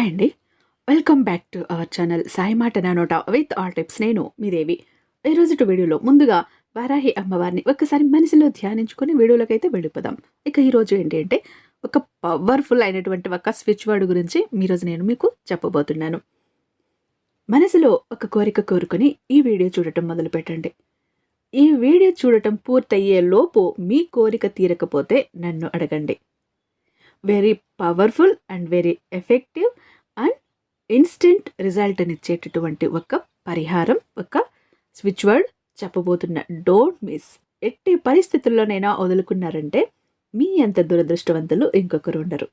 Hi అండి. Welcome back to our channel Sai మాట నానోట విత్ ఆల్ టిప్స్. నేను మీదేవి ఈ రోజు వీడియోలో ముందుగా వారాహి అమ్మవారిని ఒక్కసారి మనసులో ధ్యానించుకుని వీడియోలోకి అయితే వెళ్ళిపోదాం. ఇక ఈరోజు ఏంటి అంటే ఒక పవర్ఫుల్ అయినటువంటి ఒక స్విచ్ వర్డ్ గురించి ఈరోజు నేను మీకు చెప్పబోతున్నాను. మనసులో ఒక కోరిక కోరుకొని ఈ వీడియో చూడటం మొదలు పెట్టండి. ఈ వీడియో చూడటం పూర్తయ్యే లోపు మీ కోరిక తీరకపోతే నన్ను అడగండి. Very powerful and very effective and instant రిజల్ట్ని ఇచ్చేటటువంటి ఒక పరిహారం ఒక స్విచ్ వర్డ్ చెప్పబోతున్న డోంట్ మిస్ ఎట్టి పరిస్థితుల్లోనైనా వదులుకున్నారంటే మీ అంత దురదృష్టవంతులు ఇంకొకరు ఉండరు.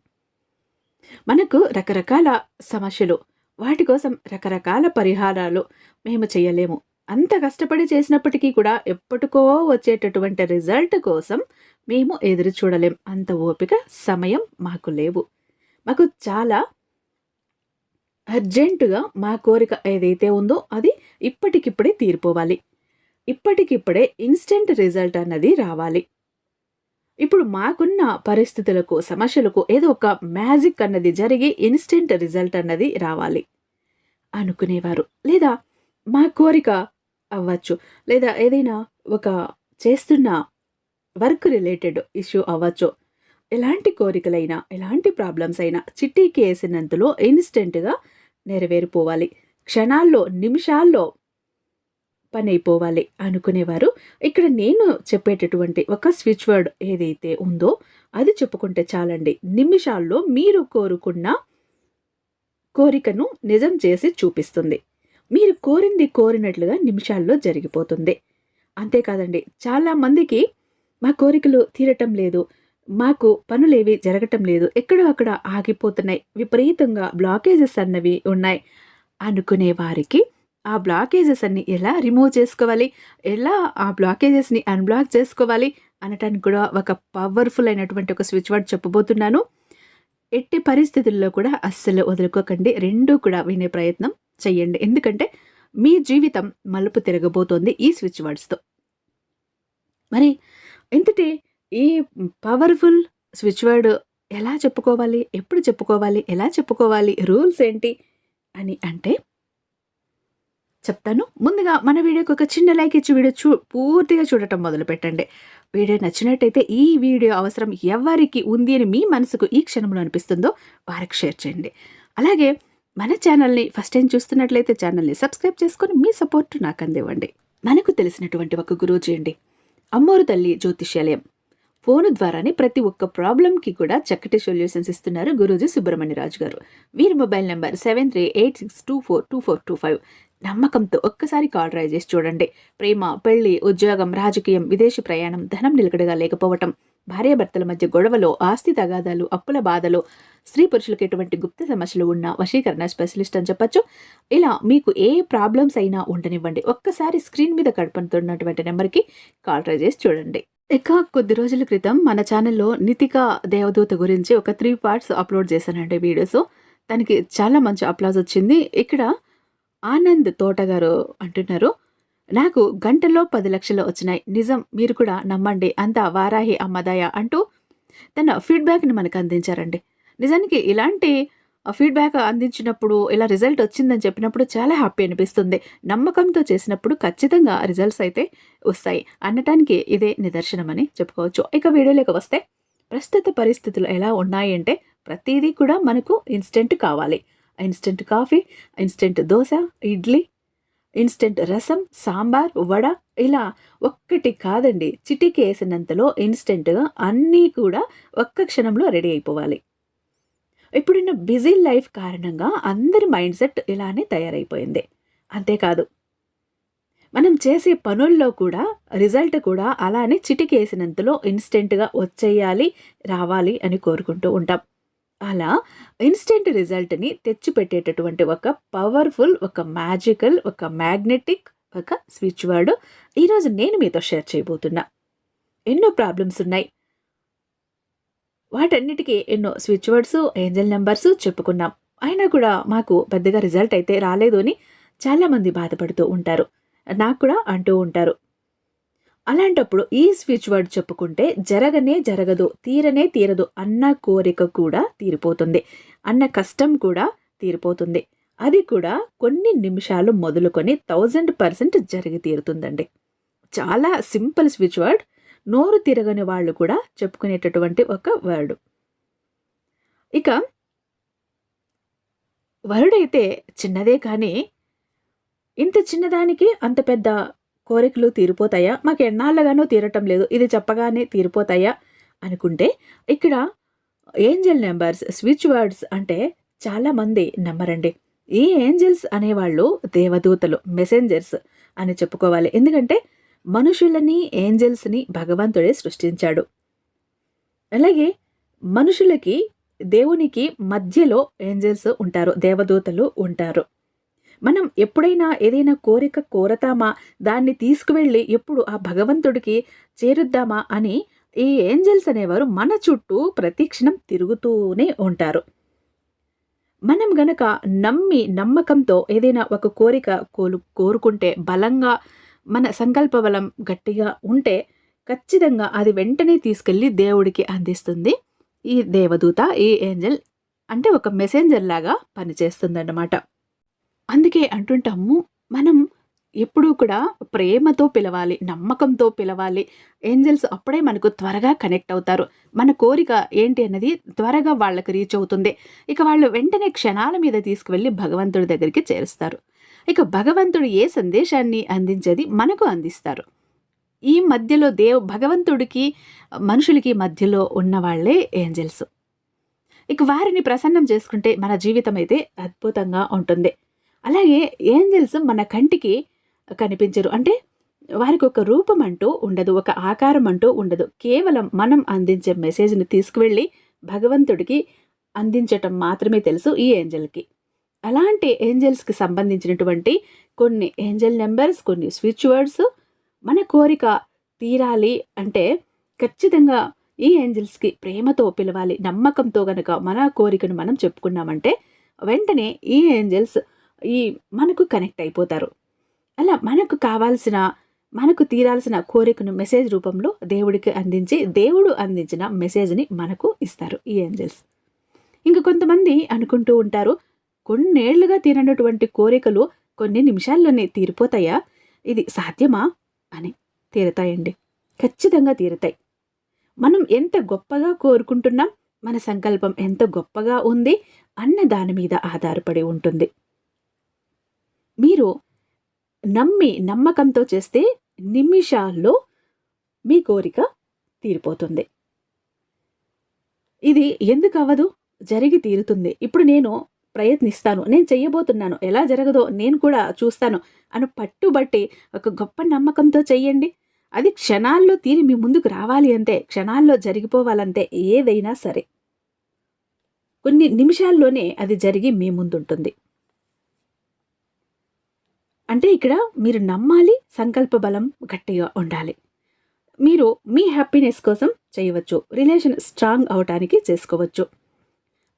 మనకు రకరకాల సమస్యలు వాటి కోసం రకరకాల పరిహారాలు మేము చేయలేము. అంత కష్టపడి చేసినప్పటికీ కూడా ఎప్పటికో వచ్చేటటువంటి రిజల్ట్ కోసం మేము ఎదురు చూడలేం. అంత ఓపిక సమయం మాకు లేవు. మాకు చాలా అర్జెంటుగా మా కోరిక ఏదైతే ఉందో అది ఇప్పటికిప్పుడే తీరిపోవాలి. ఇప్పటికిప్పుడే ఇన్స్టెంట్ రిజల్ట్ అన్నది రావాలి. ఇప్పుడు మాకున్న పరిస్థితులకు సమస్యలకు ఏదో ఒక మ్యాజిక్ అన్నది జరిగి ఇన్స్టెంట్ రిజల్ట్ అన్నది రావాలి అనుకునేవారు. లేదా మా కోరిక అవ్వచ్చు. లేదా ఏదైనా ఒక చేస్తున్న వర్క్ రిలేటెడ్ ఇష్యూ అవ్వచ్చు. ఎలాంటి కోరికలైనా ఎలాంటి ప్రాబ్లమ్స్ అయినా చిట్టీకి వేసినంతలో ఇన్స్టెంట్గా నెరవేరిపోవాలి. క్షణాల్లో నిమిషాల్లో పని అయిపోవాలి అనుకునేవారు. ఇక్కడ నేను చెప్పేటటువంటి ఒక స్విచ్ వర్డ్ ఏదైతే ఉందో అది చెప్పుకుంటే చాలండి. నిమిషాల్లో మీరు కోరుకున్న కోరికను నిజం చేసి చూపిస్తుంది. మీరు కోరింది కోరినట్లుగా నిమిషాల్లో జరిగిపోతుంది. అంతేకాదండి చాలామందికి మా కోరికలు తీరటం లేదు మాకు పనులేవి జరగటం లేదు ఎక్కడో అక్కడ ఆగిపోతున్నాయి విపరీతంగా బ్లాకేజెస్ అన్నవి ఉన్నాయి అనుకునే వారికి ఆ బ్లాకేజెస్ అన్ని ఎలా రిమూవ్ చేసుకోవాలి ఎలా ఆ బ్లాకేజెస్ని అన్బ్లాక్ చేసుకోవాలి అనటానికి కూడా ఒక పవర్ఫుల్ అయినటువంటి ఒక స్విచ్ వర్డ్ చెప్పబోతున్నాను. ఎట్టి పరిస్థితుల్లో కూడా అస్సలు వదులుకోకండి రెండూ కూడా వినే ప్రయత్నం చెయ్యండి ఎందుకంటే మీ జీవితం మలుపు తిరగబోతోంది ఈ స్విచ్ వర్డ్స్తో. మరి ఇంతటి ఈ పవర్ఫుల్ స్విచ్ వర్డ్ ఎలా చెప్పుకోవాలి? ఎప్పుడు చెప్పుకోవాలి? ఎలా చెప్పుకోవాలి? రూల్స్ ఏంటి? అని అంటే చెప్తాను. ముందుగా మన వీడియోకి ఒక చిన్న లైక్ ఇచ్చి వీడియో చూ పూర్తిగా చూడటం మొదలు పెట్టండి. వీడియో నచ్చినట్టయితే ఈ వీడియో అవసరం ఎవరికి ఉంది అని మీ మనసుకు ఈ క్షణంలో అనిపిస్తుందో వారికి షేర్ చేయండి. అలాగే మన ఛానల్ని ఫస్ట్ టైం చూస్తున్నట్లయితే ఛానల్ని సబ్స్క్రైబ్ చేసుకొని మీ సపోర్ట్ నాకు అందివ్వండి. మనకు తెలిసినటువంటి ఒక గురూజీ అండి. అమ్మోరు తల్లి జ్యోతిష్యాలయం. ఫోన్ ద్వారానే ప్రతి ఒక్క ప్రాబ్లంకి కూడా చక్కటి సొల్యూషన్స్ ఇస్తున్నారు గురూజీ సుబ్రహ్మణ్యరాజు గారు. వీరి mobile number seven three eight six two four two four two five నమ్మకంతో ఒక్కసారి కాల్ ట్రై చేసి చూడండి. ప్రేమ పెళ్ళి ఉద్యోగం రాజకీయం విదేశీ ప్రయాణం ధనం నిలకడగా లేకపోవటం. భార్యాభర్తల మధ్య గొడవలో ఆస్తి తగాదాలు అప్పుల బాధలు స్త్రీ పురుషులకు ఎటువంటి గుప్త సమస్యలు ఉన్న వశీకరణ స్పెషలిస్ట్ అని చెప్పచ్చు. ఇలా మీకు ఏ ప్రాబ్లమ్స్ అయినా ఉండనివ్వండి. ఒక్కసారి స్క్రీన్ మీద కడపడుతున్నటువంటి నెంబర్కి కాల్ ట్రై చేసి చూడండి. ఇక కొద్ది రోజుల క్రితం మన ఛానల్లో నితిక దేవదూత గురించి ఒక త్రీ పార్ట్స్ అప్లోడ్ చేశానండి వీడియోస్. తనకి చాలా మంచి అప్లాజ్ వచ్చింది. ఇక్కడ ఆనంద్ తోట గారు అంటున్నారు. నాకు గంటలో పది లక్షలు వచ్చినాయి. నిజం మీరు కూడా నమ్మండి. అంతా వారాహి అమ్మదాయ అంటూ తన ఫీడ్బ్యాక్ని మనకు అందించారండి. నిజానికి ఇలాంటి ఫీడ్బ్యాక్ అందించినప్పుడు ఇలా రిజల్ట్ వచ్చిందని చెప్పినప్పుడు చాలా హ్యాపీ అనిపిస్తుంది. నమ్మకంతో చేసినప్పుడు ఖచ్చితంగా రిజల్ట్స్ అయితే వస్తాయి. అనటానికి ఇదే నిదర్శనమని చెప్పుకోవచ్చు. ఇక వీడియోలోకి వస్తే ప్రస్తుత పరిస్థితులు ఎలా ఉన్నాయి అంటే ప్రతిదీ కూడా మనకు ఇన్స్టెంట్ కావాలి. Instant coffee instant dosa idli instant rasam sambar vada ఇలా ఒక్కటి కాదండి. చిటికి వేసినంతలో ఇన్స్టెంట్గా అన్నీ కూడా ఒక్క క్షణంలో రెడీ అయిపోవాలి. ఇప్పుడున్న బిజీ లైఫ్ కారణంగా అందరి మైండ్ సెట్ ఇలానే తయారైపోయింది. అంతేకాదు మనం చేసే పనుల్లో కూడా రిజల్ట్ కూడా అలానే చిటికేసినంతలో ఇన్స్టెంట్గా వచ్చేయాలి రావాలి అని కోరుకుంటూ ఉంటాం. అలా ఇన్స్టెంట్ రిజల్ట్ని తెచ్చిపెట్టేటటువంటి ఒక పవర్ఫుల్ ఒక మ్యాజికల్ ఒక మ్యాగ్నెటిక్ ఒక స్విచ్ వర్డ్ ఈరోజు నేను మీతో షేర్ చేయబోతున్నా. ఎన్నో ప్రాబ్లమ్స్ ఉన్నాయి. వాటన్నిటికీ ఎన్నో స్విచ్ వర్డ్స్ ఏంజల్ నెంబర్స్ చెప్పుకున్నాం. అయినా కూడా మాకు పెద్దగా రిజల్ట్ అయితే రాలేదు అని చాలామంది బాధపడుతూ ఉంటారు. నాకు కూడా అంటూ ఉంటారు. అలాంటప్పుడు ఈ స్విచ్ వర్డ్ చెప్పుకుంటే జరగనే జరగదు తీరనే తీరదు అన్న కోరిక కూడా తీరిపోతుంది. అన్న కష్టం కూడా తీరిపోతుంది. అది కూడా కొన్ని నిమిషాలు మొదలుకొని థౌజండ్ పర్సెంట్ జరిగి తీరుతుందండి. చాలా సింపుల్ స్విచ్ వర్డ్. నోరు తిరగని వాళ్ళు కూడా చెప్పుకునేటటువంటి ఒక వర్డ్. ఇక వర్డ్ అయితే చిన్నదే కానీ ఇంత చిన్నదానికి అంత పెద్ద కోరికలు తీరిపోతాయా? మాకు ఎన్నాళ్ళగానో తీరటం లేదు. ఇది చెప్పగానే తీరిపోతాయా? అనుకుంటే ఇక్కడ ఏంజల్ నెంబర్స్ స్విచ్ వర్డ్స్ అంటే చాలామంది నమ్మరండి. ఈ ఏంజల్స్ అనేవాళ్ళు దేవదూతలు మెసెంజర్స్ అని చెప్పుకోవాలి. ఎందుకంటే మనుషులని ఏంజల్స్ని భగవంతుడే సృష్టించాడు. అలాగే మనుషులకి దేవునికి మధ్యలో ఏంజల్స్ ఉంటారు దేవదూతలు ఉంటారు. మనం ఎప్పుడైనా ఏదైనా కోరిక కోరతామా? దాన్ని తీసుకువెళ్ళి ఎప్పుడు ఆ భగవంతుడికి చేరుద్దామా? అని ఈ ఏంజల్స్ అనేవారు మన చుట్టూ ప్రతిక్షణం తిరుగుతూనే ఉంటారు. మనం గనక నమ్మి నమ్మకంతో ఏదైనా ఒక కోరిక కోలు కోరుకుంటే బలంగా మన సంకల్ప బలం గట్టిగా ఉంటే ఖచ్చితంగా అది వెంటనే తీసుకెళ్ళి దేవుడికి అందిస్తుంది. ఈ దేవదూత ఈ ఏంజల్ అంటే ఒక మెసెంజర్ లాగా పనిచేస్తుందన్నమాట. అందుకే అంటుంటాము మనం ఎప్పుడూ కూడా ప్రేమతో పిలవాలి నమ్మకంతో పిలవాలి. ఏంజల్స్ అప్పుడే మనకు త్వరగా కనెక్ట్ అవుతారు. మన కోరిక ఏంటి అన్నది త్వరగా వాళ్ళకి రీచ్ అవుతుంది. ఇక వాళ్ళు వెంటనే క్షణాల మీద తీసుకువెళ్ళి భగవంతుడి దగ్గరికి చేరుస్తారు. ఇక భగవంతుడు ఏ సందేశాన్ని అందించేది మనకు అందిస్తారు. ఈ మధ్యలో దేవ్ భగవంతుడికి మనుషులకి మధ్యలో ఉన్న వాళ్ళే ఏంజల్స్. ఇక వారిని ప్రసన్నం చేసుకుంటే మన జీవితం అయితే అద్భుతంగా ఉంటుంది. అలాగే ఏంజల్స్ మన కంటికి కనిపించరు. అంటే వారికి ఒక రూపం అంటూ ఉండదు ఒక ఆకారం అంటూ ఉండదు. కేవలం మనం అందించే మెసేజ్ని తీసుకువెళ్ళి భగవంతుడికి అందించటం మాత్రమే తెలుసు ఈ ఏంజల్కి. అలాంటి ఏంజల్స్కి సంబంధించినటువంటి కొన్ని ఏంజల్ నెంబర్స్ కొన్ని స్విచ్ వర్డ్స్ మన కోరిక తీరాలి అంటే ఖచ్చితంగా ఈ ఏంజల్స్కి ప్రేమతో పిలవాలి నమ్మకంతో గనక మన కోరికను మనం చెప్పుకున్నామంటే వెంటనే ఈ ఏంజల్స్ ఈ మనకు కనెక్ట్ అయిపోతారు. అలా మనకు కావాల్సిన మనకు తీరాల్సిన కోరికను మెసేజ్ రూపంలో దేవుడికి అందించి దేవుడు అందించిన మెసేజ్ని మనకు ఇస్తారు ఈ ఏంజల్స్. ఇంక కొంతమంది అనుకుంటూ ఉంటారు కొన్నేళ్ళుగా తీరనటువంటి కోరికలు కొన్ని నిమిషాల్లోనే తీరిపోతాయా? ఇది సాధ్యమా? అని తీరతాయండి. ఖచ్చితంగా తీరుతాయి. మనం ఎంత గొప్పగా కోరుకుంటున్నాం మన సంకల్పం ఎంత గొప్పగా ఉంది అన్న దాని మీద ఆధారపడి ఉంటుంది. మీరు నమ్మి నమ్మకంతో చేస్తే నిమిషాల్లో మీ కోరిక తీరిపోతుంది. ఇది ఎందుకు అవ్వదు? జరిగి తీరుతుంది. ఇప్పుడు నేను ప్రయత్నిస్తాను. నేను చెయ్యబోతున్నాను. ఎలా జరగదో నేను కూడా చూస్తాను అని పట్టుబట్టి ఒక గొప్ప నమ్మకంతో చెయ్యండి. అది క్షణాల్లో తీరి మీ ముందుకు రావాలి అంతే. క్షణాల్లో జరిగిపోవాలంతే. ఏదైనా సరే. కొన్ని నిమిషాల్లోనే అది జరిగి మీ ముందుంటుంది. అంటే ఇక్కడ మీరు నమ్మాలి సంకల్ప బలం గట్టిగా ఉండాలి. మీరు మీ హ్యాపీనెస్ కోసం చేయవచ్చు. రిలేషన్ స్ట్రాంగ్ అవటానికి చేసుకోవచ్చు.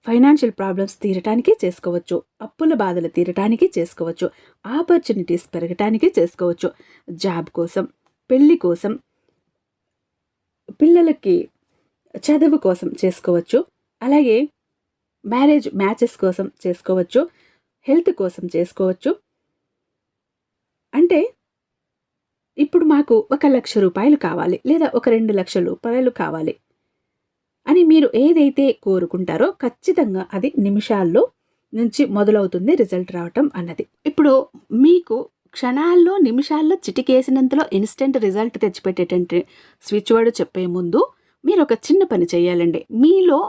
ఫైనాన్షియల్ ప్రాబ్లమ్స్ తీరటానికి చేసుకోవచ్చు. అప్పుల బాధలు తీరటానికి చేసుకోవచ్చు. ఆపర్చునిటీస్ పెరగటానికి చేసుకోవచ్చు. జాబ్ కోసం పెళ్ళి కోసం పిల్లలకి చదువు కోసం చేసుకోవచ్చు. అలాగే మ్యారేజ్ మ్యాచెస్ కోసం చేసుకోవచ్చు. హెల్త్ కోసం చేసుకోవచ్చు. అంటే ఇప్పుడు మాకు ఒక లక్ష రూపాయలు కావాలి లేదా ఒక రెండు లక్షల రూపాయలు కావాలి అని మీరు ఏదైతే కోరుకుంటారో ఖచ్చితంగా అది నిమిషాల్లో నుంచి మొదలవుతుంది రిజల్ట్ రావటం అన్నది. ఇప్పుడు మీకు క్షణాల్లో నిమిషాల్లో చిటికేసినంతలో ఇన్స్టెంట్ రిజల్ట్ తెచ్చిపెట్టేటంటే స్విచ్ వర్డ్ చెప్పే ముందు మీరు ఒక చిన్న పని చేయాలండి. మీలో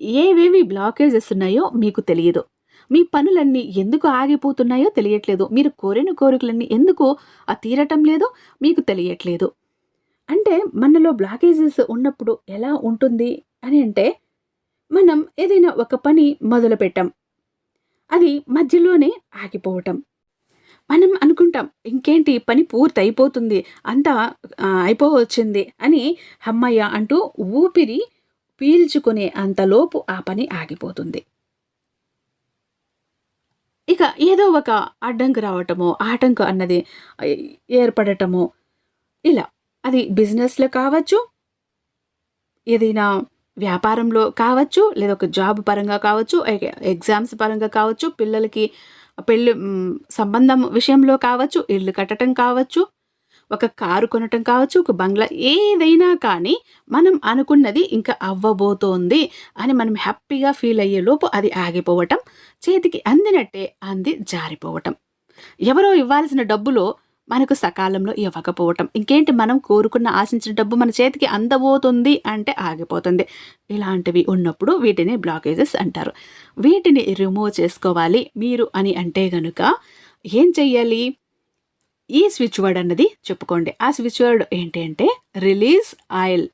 ఏవేవి బ్లాకేజెస్ ఉన్నాయో మీకు తెలియదు. మీ పనులన్నీ ఎందుకు ఆగిపోతున్నాయో తెలియట్లేదు. మీరు కోరిన కోరికలన్నీ ఎందుకు ఆ తీరటం లేదో మీకు తెలియట్లేదు. అంటే మనలో బ్లాకేజెస్ ఉన్నప్పుడు ఎలా ఉంటుంది అని అంటే మనం ఏదైనా ఒక పని మొదలుపెట్టాం. అది మధ్యలోనే ఆగిపోవటం. మనం అనుకుంటాం ఇంకేంటి? పని పూర్తి అయిపోతుంది అంతా అయిపోవచ్చింది అని అమ్మయ్య అంటూ ఊపిరి పీల్చుకునే అంతలోపు ఆ పని ఆగిపోతుంది. ఇక ఏదో ఒక అడ్డంకు రావటము ఆటంకు అన్నది ఏర్పడటము ఇలా. అది బిజినెస్లో కావచ్చు ఏదైనా వ్యాపారంలో కావచ్చు లేదా ఒక జాబ్ పరంగా కావచ్చు ఎగ్జామ్స్ పరంగా కావచ్చు పిల్లలకి పెళ్ళి సంబంధం విషయంలో కావచ్చు ఇల్లు కట్టడం కావచ్చు ఒక కారు కొనటం కావచ్చు ఒక బంగ్లా ఏదైనా కానీ మనం అనుకున్నది ఇంకా అవ్వబోతోంది అని మనం హ్యాపీగా ఫీల్ అయ్యేలోపు అది ఆగిపోవటం చేతికి అందినట్టే అంది జారిపోవటం. ఎవరో ఇవ్వాల్సిన డబ్బులో మనకు సకాలంలో ఇవ్వకపోవటం. ఇంకేంటి మనం కోరుకున్న ఆశించిన డబ్బు మన చేతికి అందబోతుంది అంటే ఆగిపోతుంది. ఇలాంటివి ఉన్నప్పుడు వీటిని బ్లాకేజెస్ అంటారు. వీటిని రిమూవ్ చేసుకోవాలి మీరు అని అంటే గనుక ఏం చెయ్యాలి? ఈ స్విచ్ వర్డ్ అన్నది చెప్పుకోండి. ఆ స్విచ్ వర్డ్ ఏంటి అంటే రిలీజ్ ఆయిల్.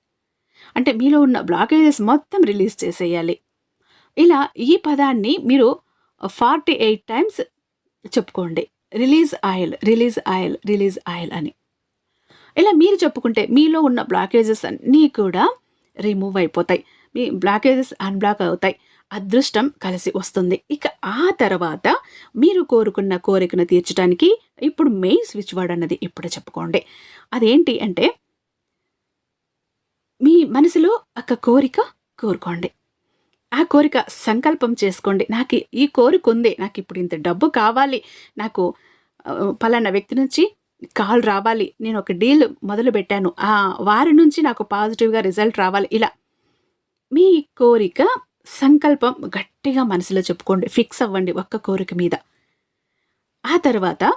అంటే మీలో ఉన్న బ్లాకేజెస్ మొత్తం రిలీజ్ చేసేయాలి. ఇలా ఈ పదాన్ని మీరు ఫార్టీ ఎయిట్ టైమ్స్ చెప్పుకోండి. Release oil release oil release oil అని. ఇలా మీరు చెప్పుకుంటే మీలో ఉన్న బ్లాకేజెస్ అన్నీ కూడా రిమూవ్ అయిపోతాయి. మీ బ్లాకేజెస్ అన్బ్లాక్ అవుతాయి. అదృష్టం కలిసి వస్తుంది. ఇక ఆ తర్వాత మీరు కోరుకున్న కోరికను తీర్చడానికి ఇప్పుడు మెయిన్ స్విచ్ వర్డ్ అన్నది ఇప్పుడు చెప్పుకోండి. అదేంటి అంటే మీ మనసులో ఒక కోరిక కోరుకోండి. ఆ కోరిక సంకల్పం చేసుకోండి. నాకు ఈ కోరిక ఉంది. నాకు ఇప్పుడు ఇంత డబ్బు కావాలి. నాకు పలానా వ్యక్తి నుంచి కాల్ రావాలి నేను ఒక డీల్ మొదలు పెట్టాను. ఆ వారి నుంచి నాకు పాజిటివ్గా రిజల్ట్ రావాలి. ఇలా. మీ కోరిక సంకల్పం గట్టిగా మనసులో చెప్పుకోండి. ఫిక్స్ అవ్వండి ఒక్క కోరిక మీద. ఆ తర్వాత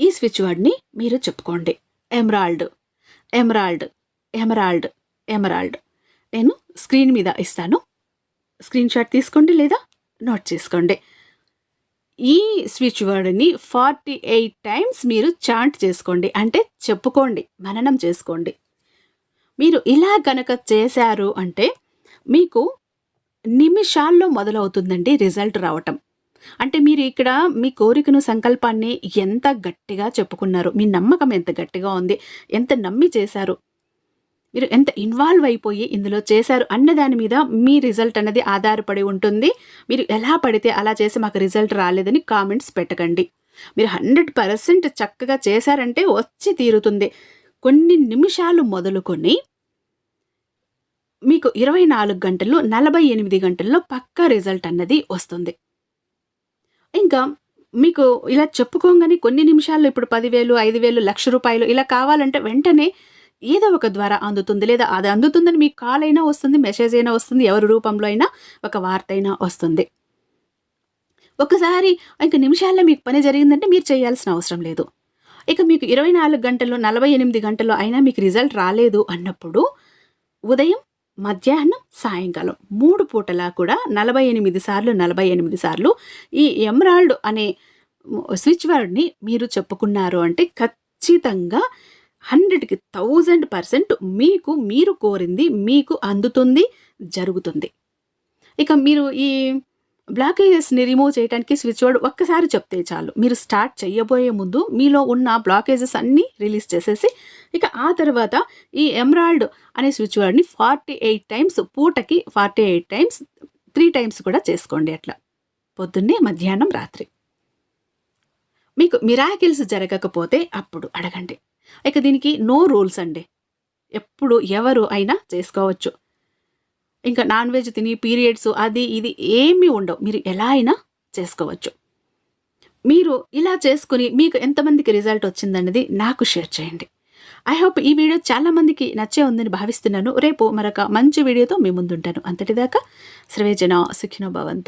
ఈ స్విచ్ వర్డ్ని మీరు చెప్పుకోండి. Emerald emerald emerald emerald. నేను స్క్రీన్ మీద ఇస్తాను. స్క్రీన్ షాట్ తీసుకోండి లేదా నోట్ చేసుకోండి. ఈ స్విచ్ వర్డ్ని ఫార్టీ ఎయిట్ టైమ్స్ మీరు చాంట్ చేసుకోండి. అంటే చెప్పుకోండి. మననం చేసుకోండి. మీరు ఇలా గనక చేశారు అంటే మీకు నిమిషాల్లో మొదలవుతుందండి రిజల్ట్ రావటం. అంటే మీరు ఇక్కడ మీ కోరికను సంకల్పాన్ని ఎంత గట్టిగా చెప్పుకున్నారు? మీ నమ్మకం ఎంత గట్టిగా ఉంది? ఎంత నమ్మి చేశారు? మీరు ఎంత ఇన్వాల్వ్ అయిపోయి ఇందులో చేశారు అన్న దాని మీద మీ రిజల్ట్ అనేది ఆధారపడి ఉంటుంది. మీరు ఎలా పడితే అలా చేసి మాకు రిజల్ట్ రాలేదని కామెంట్స్ పెట్టకండి. మీరు హండ్రెడ్ పర్సెంట్ చక్కగా చేశారంటే వచ్చి తీరుతుంది. కొన్ని నిమిషాలు మొదలుకొని మీకు ఇరవై నాలుగు గంటలు నలభై ఎనిమిది గంటల్లో పక్కా రిజల్ట్ అన్నది వస్తుంది. ఇంకా మీకు ఇలా చెప్పుకోగానే కొన్ని నిమిషాల్లో ఇప్పుడు పదివేలు ఐదు వేలు లక్ష రూపాయలు ఇలా కావాలంటే వెంటనే ఏదో ఒక ద్వారా అందుతుంది లేదా అది అందుతుందని మీకు కాల్ అయినా వస్తుంది మెసేజ్ అయినా వస్తుంది ఎవరి రూపంలో అయినా ఒక వార్త అయినా వస్తుంది. ఒకసారి ఇంక నిమిషాల్లో మీకు పని జరిగిందంటే మీరు చేయాల్సిన అవసరం లేదు. ఇక మీకు ఇరవై నాలుగు గంటల్లో నలభై ఎనిమిది గంటల్లో అయినా మీకు రిజల్ట్ రాలేదు అన్నప్పుడు ఉదయం మధ్యాహ్నం సాయంకాలం మూడు పూటలా కూడా నలభై ఎనిమిది సార్లు నలభై ఎనిమిది సార్లు ఈ ఎమరాల్డ్ అనే స్విచ్ వర్డ్ని మీరు చెప్పుకున్నారు అంటే ఖచ్చితంగా హండ్రెడ్కి థౌజండ్ పర్సెంట్ మీకు మీరు కోరింది మీకు అందుతుంది జరుగుతుంది. ఇక మీరు ఈ బ్లాకేజెస్ని రిమూవ్ చేయడానికి స్విచ్ బోర్డ్ ఒక్కసారి చెప్తే చాలు. మీరు స్టార్ట్ చేయబోయే ముందు మీలో ఉన్న బ్లాకేజెస్ అన్నీ రిలీజ్ చేసేసి ఇక ఆ తర్వాత ఈ ఎమరాల్డ్ అనే స్విచ్ బోర్డ్ని ఫార్టీ ఎయిట్ టైమ్స్ పూటకి forty eight times three times కూడా చేసుకోండి అట్లా. పొద్దున్నే మధ్యాహ్నం రాత్రి. మీకు మిరాకిల్స్ జరగకపోతే అప్పుడు అడగండి. ఇక దీనికి నో రూల్స్ అండి. ఎప్పుడు ఎవరు అయినా చేసుకోవచ్చు. ఇంకా నాన్ వెజ్ తిని పీరియడ్స్ అది ఇది ఏమీ ఉండవు. మీరు ఎలా అయినా చేసుకోవచ్చు. మీరు ఇలా చేసుకుని మీకు ఎంతమందికి రిజల్ట్ వచ్చిందన్నది నాకు షేర్ చేయండి. ఐ హోప్ ఈ వీడియో చాలామందికి నచ్చే ఉందని భావిస్తున్నాను. రేపు మరొక మంచి వీడియోతో మీ ముందుంటాను. అంతటిదాకా సర్వేజన సుఖినో భవంతు.